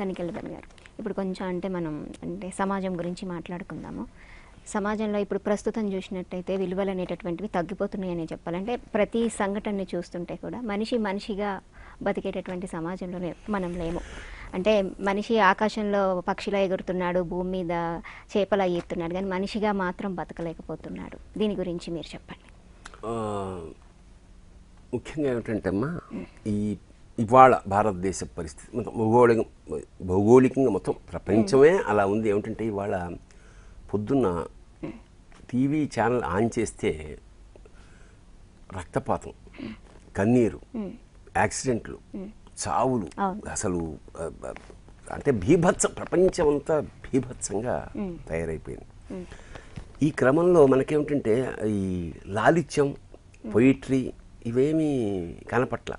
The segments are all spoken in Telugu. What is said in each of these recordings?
తనికెళ్ళబన్ గారు ఇప్పుడు కొంచెం అంటే మనం అంటే సమాజం గురించి మాట్లాడుకుందాము. సమాజంలో ఇప్పుడు ప్రస్తుతం చూసినట్టయితే విలువలు అనేటటువంటివి తగ్గిపోతున్నాయని చెప్పాలంటే ప్రతి సంఘటనని చూస్తుంటే కూడా మనిషి మనిషిగా బతికేటటువంటి సమాజంలోనే మనం లేము. అంటే మనిషి ఆకాశంలో పక్షిలా ఎగురుతున్నాడు భూమి మీద చేపలా ఈరుతున్నాడు కానీ మనిషిగా మాత్రం బతకలేకపోతున్నాడు. దీని గురించి మీరు చెప్పండి. ముఖ్యంగా ఏమిటంటే అమ్మా ఈ ఇవాళ భారతదేశ పరిస్థితి మొత్తం భౌగోళిక భౌగోళికంగా మొత్తం ప్రపంచమే అలా ఉంది. ఏమిటంటే ఇవాళ పొద్దున్న టీవీ ఛానల్ ఆన్ చేస్తే రక్తపాతం కన్నీరు యాక్సిడెంట్లు చావులు. అసలు అంటే భీభత్స ప్రపంచం అంతా భీభత్సంగా తయారైపోయింది. ఈ క్రమంలో మనకేమిటంటే ఈ లాలిత్యం పొయిట్రీ ఇవేమీ కనపట్ల.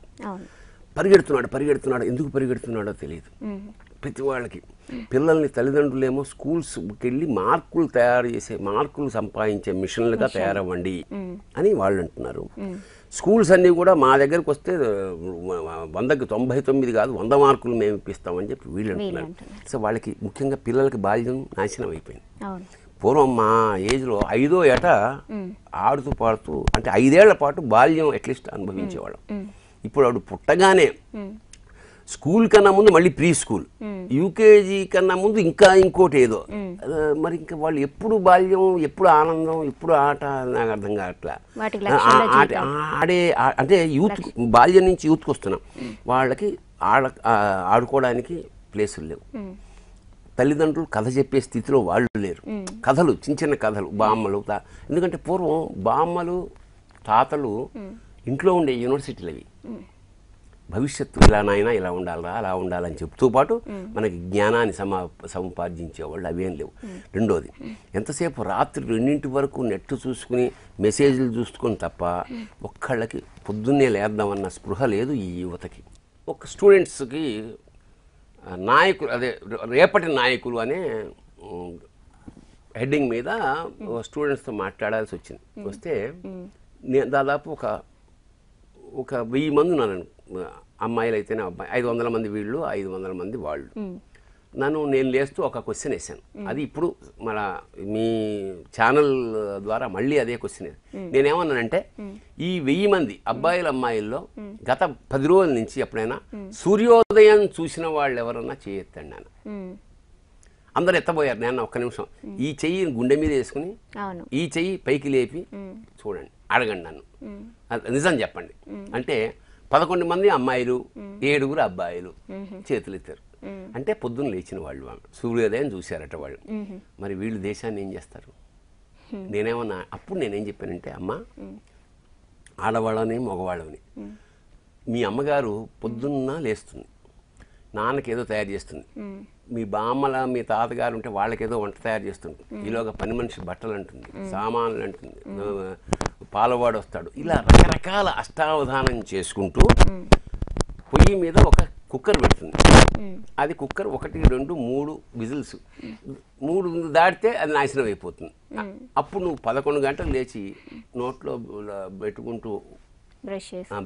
పరిగెడుతున్నాడు పరిగెడుతున్నాడు ఎందుకు పరిగెడుతున్నాడో తెలియదు. ప్రతి వాళ్ళకి. పిల్లల్ని తల్లిదండ్రులేమో స్కూల్స్కి వెళ్ళి మార్కులు తయారు చేసే మార్కులు సంపాదించే మిషన్లుగా తయారవ్వండి అని వాళ్ళు అంటున్నారు స్కూల్స్ అన్నీ కూడా మా దగ్గరకు వస్తే వందకి తొంభై తొమ్మిది కాదు వంద మార్కులు మేము ఇప్పిస్తామని చెప్పి వీళ్ళు అంటున్నారు. సో వాళ్ళకి ముఖ్యంగా పిల్లలకి బాల్యం నాశనం అయిపోయింది. పూర్వం మా ఏజ్లో ఐదో ఏట ఆడుతూ పాడుతూ అంటే ఐదేళ్ళ పాటు బాల్యం అట్లీస్ట్ అనుభవించేవాళ్ళం. ఇప్పుడు ఆవిడ పుట్టగానే స్కూల్ కన్నా ముందు మళ్ళీ ప్రీ స్కూల్. యూకేజీ కన్నా ముందు ఇంకా ఇంకోటి ఏదో. మరి ఇంకా వాళ్ళు ఎప్పుడు బాల్యం ఎప్పుడు ఆనందం ఎప్పుడు ఆట నాకు అర్థం కావట్లా. ఆడే అంటే యూత్ బాల్యం నుంచి యూత్కి వస్తున్నాం. వాళ్ళకి ఆడ ఆడుకోవడానికి ప్లేసులు లేవు. తల్లిదండ్రులు కథ చెప్పే స్థితిలో వాళ్ళు లేరు. కథలు చిన్న చిన్న కథలు బామ్మలు ఎందుకంటే పూర్వం బామ్మలు తాతలు ఇంట్లో ఉండే యూనివర్సిటీలు అవి భవిష్యత్తు ఇలా నాయనా ఇలా ఉండాలరా అలా ఉండాలని చెప్తూ పాటు మనకి జ్ఞానాన్ని సమా సముపార్జించేవాళ్ళు అవేం లేవు. రెండోది ఎంతసేపు రాత్రి రెండింటి వరకు నెట్ చూసుకుని మెసేజ్లు చూసుకొని తప్ప ఒక్కళ్ళకి పొద్దున్నే లేద్దామన్న స్పృహ లేదు ఈ యువతకి. ఒక స్టూడెంట్స్కి నాయకులు అదే రేపటి నాయకులు అనే హెడ్డింగ్ మీద స్టూడెంట్స్తో మాట్లాడాల్సి వచ్చింది. వస్తే నేను దాదాపు ఒక ఒక వెయ్యి మంది ఉన్నాను అమ్మాయిలు అయితేనే అబ్బాయి. ఐదు వందల మంది వీళ్ళు ఐదు వందల మంది వాళ్ళు. నన్ను నేను లేస్తూ ఒక క్వశ్చన్ వేసాను అది ఇప్పుడు మన మీ ఛానల్ ద్వారా మళ్ళీ అదే క్వశ్చన్ నేనేమన్నానంటే ఈ వెయ్యి మంది అబ్బాయిల అమ్మాయిల్లో గత పది రోజుల నుంచి ఎప్పుడైనా సూర్యోదయం చూసిన వాళ్ళు ఎవరన్నా చేయొత్తండి నేను అందరు ఎత్తబోయారు. నేను ఒక్క నిమిషం. ఈ చెయ్యి గుండె మీద వేసుకుని ఈ చెయ్యి పైకి లేపి చూడండి. అడగండి నన్ను. నిజం చెప్పండి. అంటే పదకొండు మంది అమ్మాయిలు ఏడుగురు అబ్బాయిలు చేతులు ఎత్తారు అంటే పొద్దున్న లేచిన వాళ్ళు. సూర్యోదయం చూశారట వాళ్ళు. మరి వీళ్ళు దేశాన్ని ఏం చేస్తారు? నేనేమన్నా అప్పుడు నేనేం చెప్పానంటే అమ్మ ఆడవాళ్ళని మగవాళ్ళని మీ అమ్మగారు పొద్దున్న లేస్తుంది. నాన్నకేదో తయారు చేస్తుంది. మీ బామ్మల మీ తాతగారు ఉంటే వాళ్ళకేదో వంట తయారు చేస్తుంది ఈలోగా పని మనిషి బట్టలు అంటుంది సామాన్లు అంటుంది. పాలవాడు వస్తాడు ఇలా రకరకాల అష్టావధానం చేసుకుంటూ పొయ్యి మీద ఒక కుక్కర్ పెడుతుంది. అది కుక్కర్ ఒకటి రెండు మూడు విజిల్స్. మూడు దాటితే అది నాశనం అయిపోతుంది. అప్పుడు నువ్వు పదకొండు గంటలు లేచి నోట్లో పెట్టుకుంటూ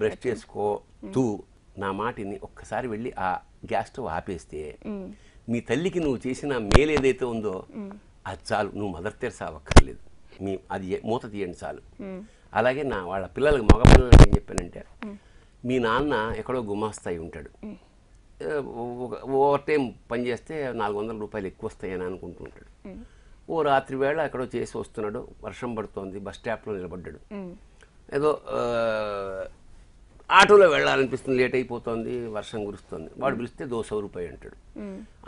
బ్రష్ చేసుకో. తూ. నా మాటిని ఒక్కసారి వెళ్ళి ఆ గ్యాస్ స్టవ్ ఆపేస్తే మీ తల్లికి నువ్వు చేసిన మేలు ఏదైతే ఉందో అది చాలు. నువ్వు మదర్ తెరసా అవ్వక్కర్లేదు. మీ అది మూత తీయండి చాలు. అలాగే నా వాళ్ళ పిల్లలకి మగ పిల్లలకి ఏం చెప్పానంటే మీ నాన్న ఎక్కడో గుమాస్తాయి ఉంటాడు. ఓవర్ టైం పని చేస్తే నాలుగు వందల రూపాయలు ఎక్కువ వస్తాయని అనుకుంటూ ఉంటాడు ఓ రాత్రి వేళ ఎక్కడో చేసి వస్తున్నాడు. వర్షం పడుతోంది బస్ స్టాప్లో నిలబడ్డాడు. ఏదో ఆటోలో వెళ్ళాలనిపిస్తుంది లేట్ అయిపోతుంది వర్షం కురుస్తుంది. వాడు పిలిస్తే దోశ రూపాయి అంటాడు.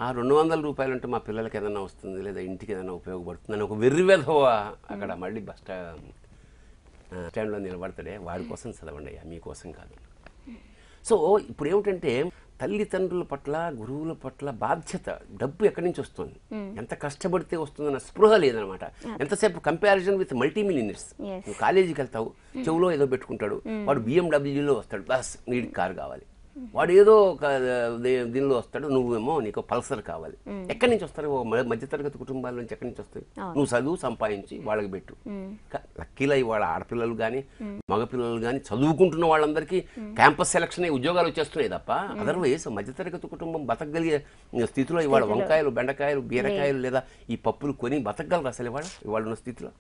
ఆ రెండు వందల రూపాయలు అంటే మా పిల్లలకి ఏదైనా వస్తుంది లేదా ఇంటికి ఏదైనా ఉపయోగపడుతుంది అని ఒక వెర్రి వెధవ అక్కడ మళ్ళీ బస్ స్టా స్టాండ్లో నిలబడతాడే వాడి కోసం చదవండి అయ్యా మీకోసం కాదు. సో ఇప్పుడు ఏమిటంటే తల్లిదండ్రుల పట్ల గురువుల పట్ల బాధ్యత డబ్బు ఎక్కడి నుంచి వస్తుంది? ఎంత కష్టపడితే వస్తుందన్న స్పృహ లేదనమాట. ఎంతసేపు comparison with multi millionaires Yes. నువ్వు కాలేజీకి వెళ్తావు చెవులో ఏదో పెట్టుకుంటాడు వాడు బిఎండబ్ల్యూలో వస్తాడు బస్ నీడికి కారు కావాలి. వాడు ఏదో ఒక దీనిలో వస్తాడు నువ్వేమో నీకు పల్సర్ కావాలి. ఎక్కడి నుంచి వస్తారు? మధ్యతరగతి కుటుంబాల నుంచి ఎక్కడి నుంచి వస్తాయి నువ్వు చదువు సంపాదించి వాళ్ళకి పెట్టు. లక్కీలో ఇవాళ ఆడపిల్లలు కానీ మగపిల్లలు కానీ చదువుకుంటున్న వాళ్ళందరికీ క్యాంపస్ సెలక్షన్ అయ్యి ఉద్యోగాలు వచ్చేస్తున్నాయి తప్ప అదర్వైజ్ మధ్యతరగతి కుటుంబం బతకగలిగే స్థితిలో ఇవాళ వంకాయలు బెండకాయలు బీరకాయలు లేదా ఈ పప్పులు కొని బతకగలరు అసలు ఇవాళ ఇవాళ ఉన్న స్థితిలో?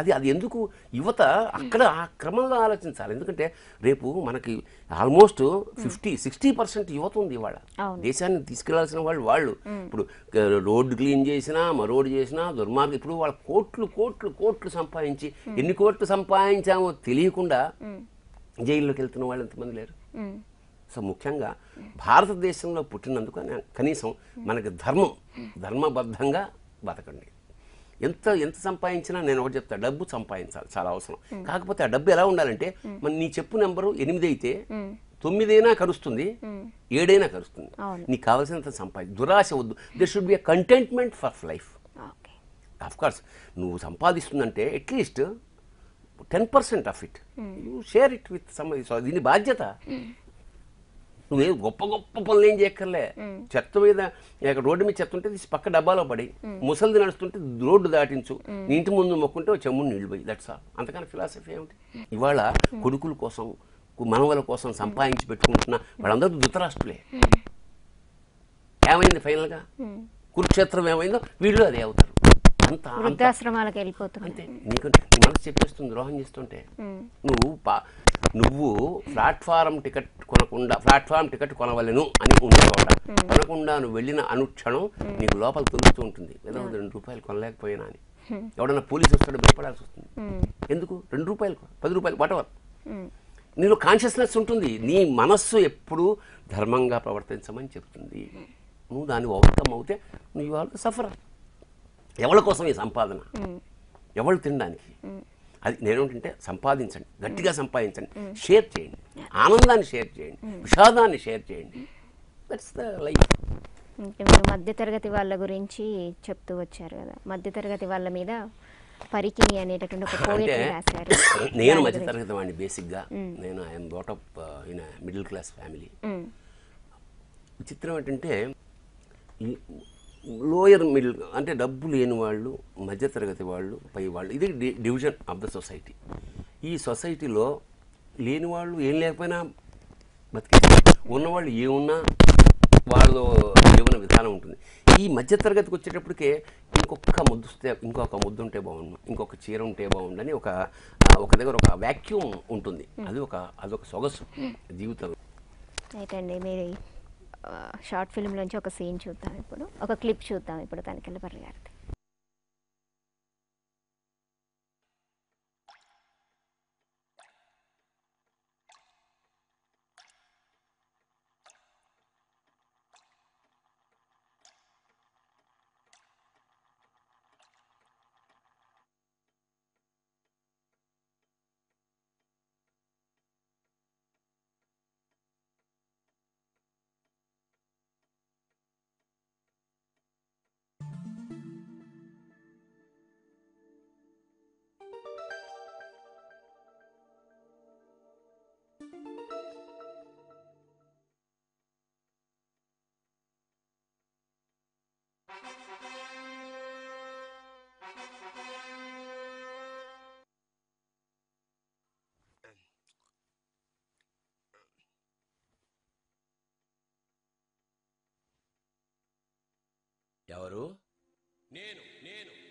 అది అది ఎందుకు యువత అక్కడ ఆ క్రమంలో ఆలోచించాలి? ఎందుకంటే రేపు మనకి ఆల్మోస్ట్ ఫిఫ్టీ సిక్స్టీ పర్సెంట్ యువత ఉంది ఇవాళ. దేశాన్ని తీసుకెళ్ళాల్సిన వాళ్ళు వాళ్ళు. ఇప్పుడు రోడ్డు క్లీన్ చేసినా మరోడు చేసినా దుర్మార్గం ఇప్పుడు వాళ్ళ కోట్లు కోట్లు కోట్లు సంపాదించి ఎన్ని కోట్లు సంపాదించామో తెలియకుండా జైల్లోకి వెళ్తున్న వాళ్ళు ఎంతమంది లేరు? సో ముఖ్యంగా భారతదేశంలో పుట్టినందుకు కనీసం మనకి ధర్మం ధర్మబద్ధంగా బతకండి. ఎంత ఎంత సంపాదించినా నేను ఒకటి చెప్తా డబ్బు సంపాదించాలి చాలా అవసరం. కాకపోతే ఆ డబ్బు ఎలా ఉండాలంటే మన నీ చెప్పు నెంబరు ఎనిమిది అయితే తొమ్మిదైనా కరుస్తుంది ఏడైనా కరుస్తుంది. నీకు కావాల్సినంత సంపాది దురాశ వద్దు. There should be a contentment for life course నువ్వు సంపాదిస్తుందంటే at least ten percent of it you share it with some దీని బాధ్యత. నువ్వే గొప్ప గొప్ప పనులు ఏం చేయక్కర్లే. చెత్త మీద రోడ్డు మీద చెత్త ఉంటే తీసి పక్క డబ్బాలో పడి ముసలిది నడుస్తుంటే రోడ్డు దాటించు. నీ ఇంటి ముందు మొక్కుంటే ఓ చెమ్ముని నీళ్ళు పోయి దట్స్ ఆల్ అంతకన్నా ఫిలాసఫీ ఏమిటి? ఇవాళ కొడుకుల కోసం మనవల కోసం సంపాదించి పెట్టుకుంటున్న వాళ్ళందరూ ధృతరాష్ట్రులే. ఏమైంది ఫైనల్గా? కురుక్షేత్రం ఏమైందో వీళ్ళు అదే అవుతారు. అంత వృద్ధాశ్రమాలకు వెళ్ళిపోతున్నాయి అంతే. నీకు మనసు చెప్పేస్తుంది ద్రోహం చేస్తుంటే. నువ్వు పా నువ్వు ప్లాట్ఫారం టికెట్ కొనకుండా ప్లాట్ఫారం టికెట్ కొనవలను అని చోట కొనకుండా నువ్వు వెళ్ళిన అనుక్షణం నీకు లోపల తెలుస్తూ ఉంటుంది. ఏదో రెండు రూపాయలు కొనలేకపోయినా అని. ఎవడన్నా పోలీసు వస్తాడో భయపడాల్సి వస్తుంది. ఎందుకు? రెండు రూపాయలు పది రూపాయలు వాటెవర్ నీలో కాన్షియస్నెస్ ఉంటుంది. నీ మనస్సు ఎప్పుడూ ధర్మంగా ప్రవర్తించమని చెప్తుంది. నువ్వు దాన్ని ఓవర్కమ్ అవుతే నువ్వు వాళ్ళు సఫర్. ఎవరి కోసం ఈ సంపాదన? ఎవరు తినడానికి? అది నేనేంటంటే సంపాదించండి. గట్టిగా సంపాదించండి. షేర్ చేయండి. ఆనందాన్ని షేర్ చేయండి. విషాదాన్ని షేర్ చేయండి. దట్స్ ద లైఫ్ మధ్యతరగతి వాళ్ళ గురించి చెప్తూ వచ్చారు కదా. మధ్యతరగతి వాళ్ళ మీద పరికిణి అనేటటువంటి ఒక అంటే పోయట్ని రాశారు. నేను మధ్య. తరగతి వాడిని బేసిక్గా నేను I'm brought up in middle class family um, విచిత్రం ఏంటంటే లోయర్ మిడిల్ అంటే డబ్బు లేని వాళ్ళు మధ్యతరగతి వాళ్ళు పై వాళ్ళు ఇది డివిజన్ ఆఫ్ ద సొసైటీ ఈ సొసైటీలో లేని వాళ్ళు ఏం లేకపోయినా బతికే ఉన్నవాళ్ళు ఏమున్నా వాళ్ళ జీవన విధానం ఉంటుంది. ఈ మధ్యతరగతికి వచ్చేటప్పటికే ఇంకొక ముద్దు వస్తే ఇంకొక ముద్దు ఉంటే బాగుండు ఇంకొక చీర ఉంటే బాగుండని ఒక ఆ, ఒక దగ్గర ఒక వ్యాక్యూమ్ ఉంటుంది. అది ఒక అదొక సొగసు జీవితం అయితే అండి మీరు షార్ట్ ఫిల్మ్లోంచి ఒక సీన్ చూద్దాం ఇప్పుడు. ఒక క్లిప్ చూద్దాం ఇప్పుడు తనకెళ్ళి పర్రి ఎవరు? నేను నేను.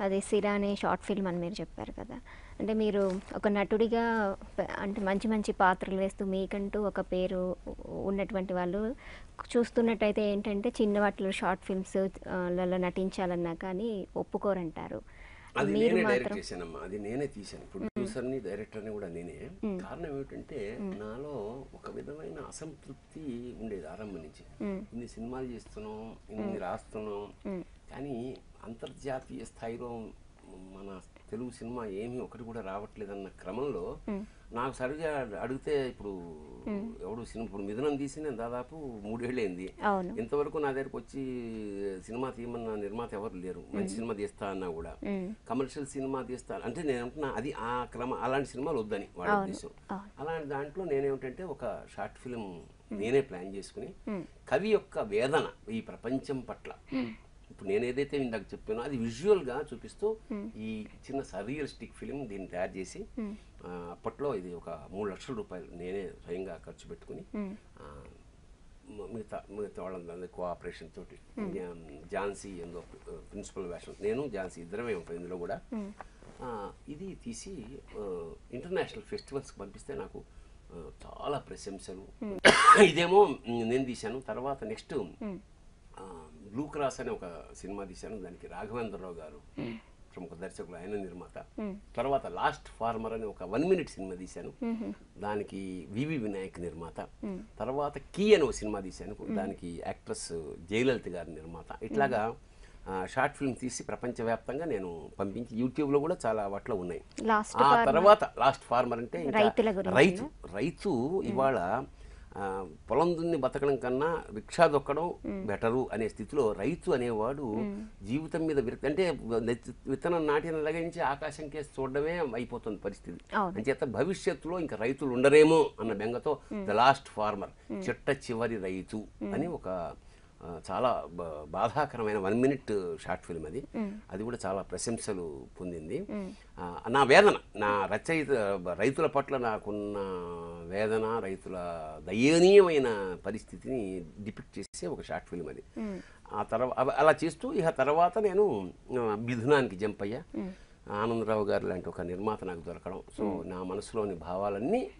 అది సిరా అనే షార్ట్ ఫిల్మ్ అని మీరు చెప్పారు కదా. అంటే మీరు ఒక నటుడిగా అంటే మంచి మంచి పాత్రలు వేస్తూ మీకంటూ ఒక పేరు ఉన్నటువంటి వాళ్ళు చూస్తున్నట్టయితే ఏంటంటే చిన్న వాటిలో షార్ట్ ఫిల్మ్స్లలో నటించాలన్నా కానీ ఒప్పుకోరంటారు. అది మీరు నేనే డైరెక్ట్ మాత్రం చేశానమ్మా. అది నేనే తీశాను. ప్రొడ్యూసర్ని డైరెక్టర్ని కూడా నేనే. కారణం ఏమిటంటే నాలో ఒక విధమైన అసంతృప్తి ఉండేది ఆరంభం నుంచి. ఇన్ని సినిమాలు చేస్తున్నాం ఇన్ని రాస్తున్నాం. కానీ అంతర్జాతీయ స్థాయిలో మన తెలుగు సినిమా ఏమీ ఒకటి కూడా రావట్లేదన్న క్రమంలో నాకు సరిగా అడిగితే ఇప్పుడు ఎవడు సినిమా ఇప్పుడు మిథునం తీసి నేను దాదాపు మూడేళ్ళైంది. ఇంతవరకు నా దగ్గరకు వచ్చి సినిమా తీయమన్న నిర్మాత ఎవరు లేరు. మంచి సినిమా తీస్తా అన్నా కూడా. కమర్షియల్ సినిమా తీస్తా అంటే నేను అంటున్నా అది ఆ క్రమ అలాంటి సినిమాలు వద్దని వాళ్ళ ఉద్దేశం. అలాంటి దాంట్లో నేనేమిటంటే ఒక షార్ట్ ఫిల్మ్ నేనే ప్లాన్ చేసుకుని కవి యొక్క వేదన ఈ ప్రపంచం పట్ల ఇప్పుడు నేను ఏదైతే ఇందాక చెప్పానో అది visual గా చూపిస్తూ ఈ చిన్న సరియలిస్టిక్ ఫిలిం దీన్ని తయారు చేసి ఆ, అప్పట్లో ఇది ఒక మూడు లక్షల రూపాయలు నేనే స్వయంగా ఖర్చు పెట్టుకుని మ- మిగతా మిగతా వాళ్ళందరి కోఆపరేషన్ తోటి ఝాన్సీ ఏందో ప్రిన్సిపల్ వేషం నేను ఝాన్సీ ఇద్దరమే ఉంటాం ఇందులో కూడా. ఇది తీసి ఇంటర్నేషనల్ ఫెస్టివల్స్కి పంపిస్తే నాకు చాలా ప్రశంసలు. ఇదేమో నేను తీశాను. తర్వాత నెక్స్ట్ బ్లూ క్రాస్ అనే ఒక సినిమా తీశాను. దానికి రాఘవేంద్రరావు గారు ప్రముఖ దర్శకులు ఆయన నిర్మాత. తర్వాత లాస్ట్ ఫార్మర్ అనే ఒక వన్ మినిట్ సినిమా తీశాను. దానికి వివి వినాయక్ నిర్మాత. తర్వాత కీ అనే ఒక సినిమా తీశాను. దానికి యాక్ట్రెస్ జయలలిత గారి నిర్మాత. ఇట్లాగా షార్ట్ ఫిల్మ్ తీసి ప్రపంచవ్యాప్తంగా నేను పంపించి యూట్యూబ్లో కూడా చాలా వాటిలో ఉన్నాయి. ఆ తర్వాత లాస్ట్ ఫార్మర్ అంటే? రైతు రైతు ఇవాళ పొలం దున్ని బతకడం కన్నా రిక్షా దొక్కడం బెటరు అనే స్థితిలో రైతు అనేవాడు జీవితం మీద విరక్తి అంటే విత్తనం నాటిన నుంచి ఆకాశం కేసి చూడడమే అయిపోతుంది పరిస్థితి. అంచేత భవిష్యత్తులో ఇంకా రైతులు ఉండరేమో అన్న బెంగతో ద లాస్ట్ ఫార్మర్ చిట్ట చివరి రైతు అని ఒక చాలా బ- బాధాకరమైన వన్ మినిట్ షార్ట్ ఫిల్మ్ అది. అది కూడా చాలా ప్రశంసలు పొందింది. నా వేదన నా రచయిత రైతుల పట్ల నాకున్న వేదన రైతుల దయనీయమైన పరిస్థితిని డిపిక్ట్ చేసే ఒక షార్ట్ ఫిల్మ్ అది. ఆ తర్వాత అలా చేస్తూ ఇక తర్వాత నేను మిథునానికి జంప్ అయ్యా. ఆనందరావు గారు లాంటి ఒక నిర్మాత నాకు దొరకడం. సో నా మనసులోని భావాలన్నీ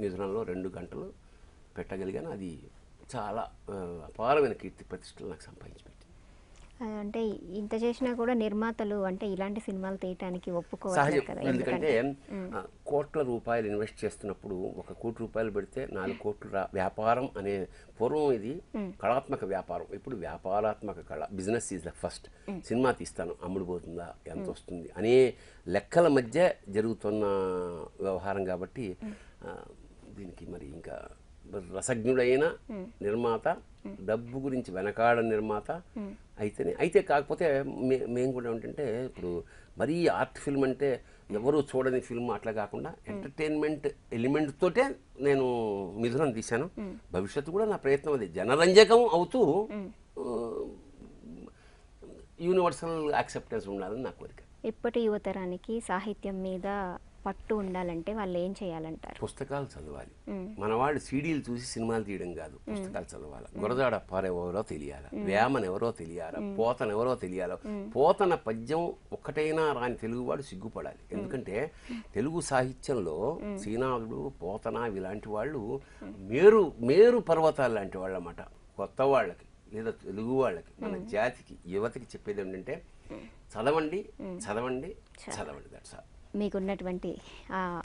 మిథునంలో రెండు గంటలు పెట్టగలిగాను. అది చాలా అపారమైన కీర్తి ప్రతిష్టలు నాకు సంపాదించి పెట్టింది అంటే ఇంత చేసినా కూడా నిర్మాతలు అంటే ఇలాంటి సినిమాలు తీయటానికి ఒప్పుకోవాలి ఎందుకంటే కోట్ల రూపాయలు ఇన్వెస్ట్ చేస్తున్నప్పుడు ఒక కోటి రూపాయలు పెడితే నాలుగు కోట్లు రా వ్యాపారం అనే పూర్వం ఇది కళాత్మక వ్యాపారం. ఇప్పుడు వ్యాపారాత్మక కళ business is the first. Cinema తీస్తాను అమ్ముడుపోతుందా ఎంత వస్తుంది అనే లెక్కల మధ్య జరుగుతున్న వ్యవహారం కాబట్టి దీనికి మరి ఇంకా రసజ్ఞుడైన నిర్మాత డబ్బు గురించి వెనకాడ నిర్మాత అయితేనే అయితే కాకపోతే మే మేము కూడా ఏంటంటే ఇప్పుడు మరీ ఆర్ట్ ఫిల్మ్ అంటే ఎవరు చూడని ఫిల్మ్ అట్లా కాకుండా ఎంటర్టైన్మెంట్ ఎలిమెంట్ తోటే నేను మిథునం తీశాను. భవిష్యత్తు కూడా నా ప్రయత్నం అది. జనరంజకం అవుతూ యూనివర్సల్ యాక్సెప్టెన్స్ ఉండాలని నా కోరిక. ఇప్పటి యువతరానికి సాహిత్యం మీద పట్టు ఉండాలంటే వాళ్ళు ఏం చేయాలంటారు? పుస్తకాలు చదవాలి. మన వాళ్ళు సీడీలు చూసి సినిమాలు తీయడం కాదు. పుస్తకాలు చదవాలి. గురజాడ అప్పారు ఎవరో తెలియాలి? వేమన్ ఎవరో తెలియాలి? పోతన ఎవరో తెలియాలి? పోతన పద్యం ఒక్కటైనా రాని తెలుగువాడు సిగ్గుపడాలి. ఎందుకంటే తెలుగు సాహిత్యంలో శ్రీనాథుడు పోతన ఇలాంటి వాళ్ళు మేరు మేరు పర్వతాలు లాంటి వాళ్ళు అన్నమాట కొత్త వాళ్ళకి లేదా తెలుగు వాళ్ళకి మన జాతికి యువతకి చెప్పేది ఏంటంటే చదవండి చదవండి చదవండి. దట్స్ ఆల్ మీకున్నటువంటి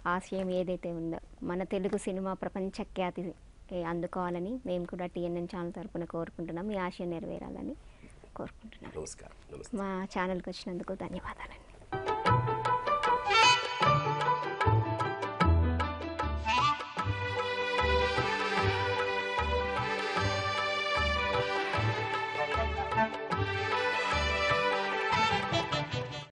ఆశయం ఏదైతే ఉందో మన తెలుగు సినిమా ప్రపంచ ఖ్యాతి అందుకోవాలని మేము కూడా టీఎన్ఎన్ ఛానల్ తరపున కోరుకుంటున్నాం. మీ ఆశయం నెరవేరాలని కోరుకుంటున్నాం. నమస్కారం. మా ఛానల్కి వచ్చినందుకు ధన్యవాదాలండి.